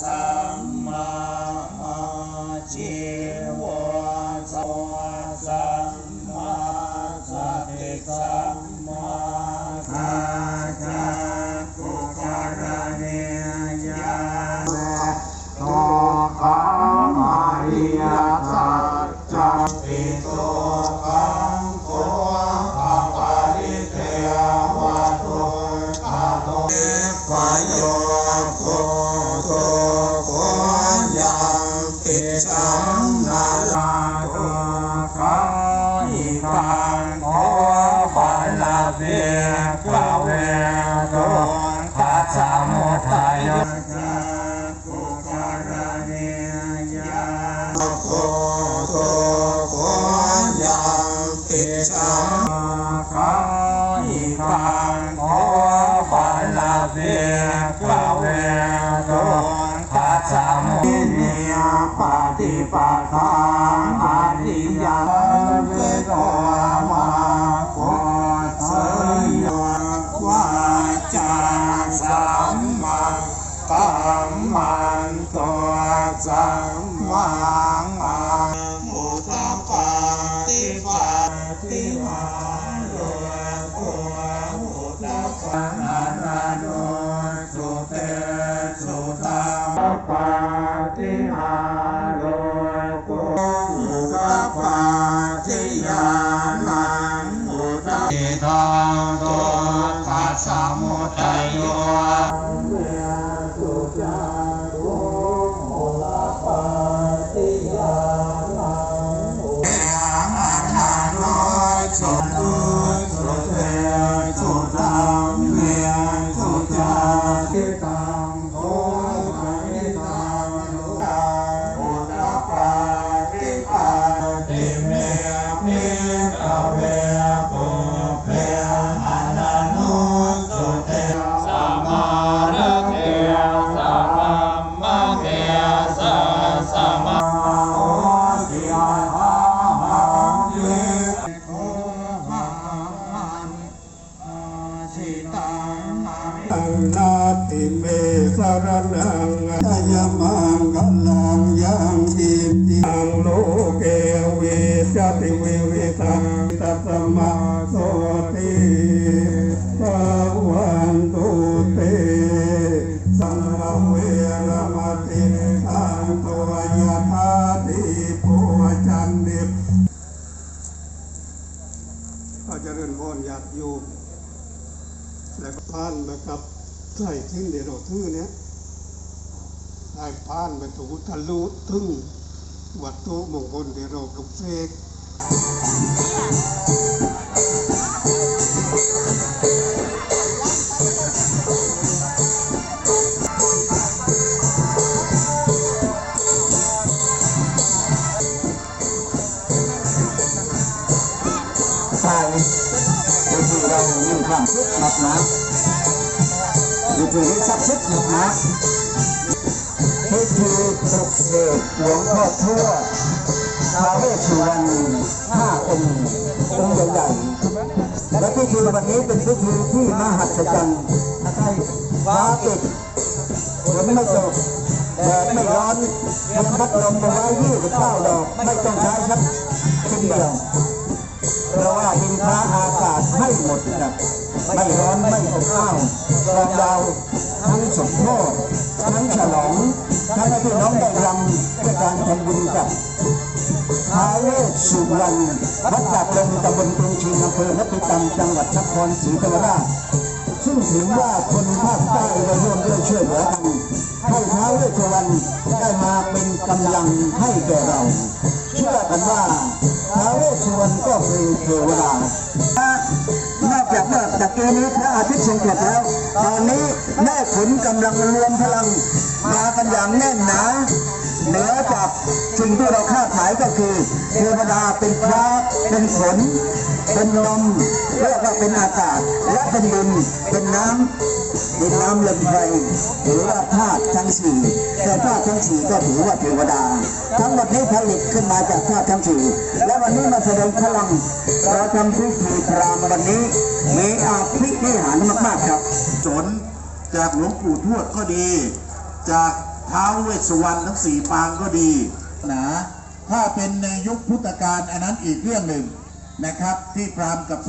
สัมมาชีวะสวะสัมมาสติสัมมาสาจาตุกรณียาโตขามาริยสัจจังปิโตขังโกภะปะริเทวะโตอะโตปะโย ลาเวกะเวโตขัสสะมุทัยกุกรณียาโกโตโกยังติสัมขาอิทังโอปัลลาเวกะเวโตขัสสะมุนิยปฏิปทาอริยเสัมมาอามุตตปาติปาติมาโลโกมุตตปานารา ตังนาตังนาติเมสรนังอายมังกัลังยังจิตติงโลเกวิจติวิวิตังตัสมาโสติภาวันตุเตสังเวรมติอังตัวยาธาติปุจันติอาจารย์พรญาติโยม แล้วก็พานนะครับใส่ทิ้งเดี๋ยวเราทื่อเนี้ยได้พานไปถูทะลุถึงวัตถุมงคลที่เราปลุกเสก ใช่ก็คือเรามีความสุขหนักหนาอยู่ที่นี้สักชิดหนักนาที่คือปลุกเสกหลวงพ่อทั่วท้าวเวสุวรรณห้าองค์องค์ใหญ่ๆและพิธีวันนี้เป็นพิธีที่มหัศจรรย์ฟ้าปิดฝนไม่ตกแดดไม่ร้อนยังพัดลมมาไว้ยี่สิบเก้าดอกไม่ต้องใช้ครับชิ้นเดียว เพราะว่าดินฟ้าอากาศให้หมดนะไม่ร้อนไม่อบอ้าวกลองดาวทั้งสมโภชทั้งฉลองทั้งให้พี่น้องได้รำด้วยการทำบุญกับท้าเวสสุวรรณวัดจากลงตำบลกรุงชิงอำเภอนพิตำจังหวัดนครศรีธรรมราชซึ่งถือว่าคนภาคใต้ได้ร่วมด้วยช่วยเหลือกันให้ท้าเวสสุวรรณได้มาเป็นกำลังให้แก่เรา เชื่อกันว่า ท้าวเวสสุวรรณก็คือเทวดานอกจากว่าตะเกียนี้พระอาทิตย์ทรงกรดแล้ว ตอนนี้แม่ขุนกำลังรวมพลังมากันอย่างแน่นหนา เหนือจากสิ่งที่เราคาดหมายก็คือเทวดาเป็นฟ้าเป็นฝนเป็นลมเรียกว่าเป็นอากาศ และเป็นดินเป็นน้ำดินน้ำลมไฟหรือว่าธาตุทั้งสี่แต่ธาตุทั้งสี่ก็ถือว่าเทวดา ทั้งหมดนี้ผลิตขึ้นมาจากธาตุทั้งสี่และวันนี้มาแสดงพลังเราทำพิธีพรามวันนี้มีอาภินิหารมากๆครับสนจากหลวงปู่ทวดก็ดีจาก ท้าวเวสสุวรรณทั้งสี่ปางก็ดีนะถ้าเป็นในยุคพุทธกาลอันนั้นอีกเรื่องหนึ่งนะครับที่พรามกับ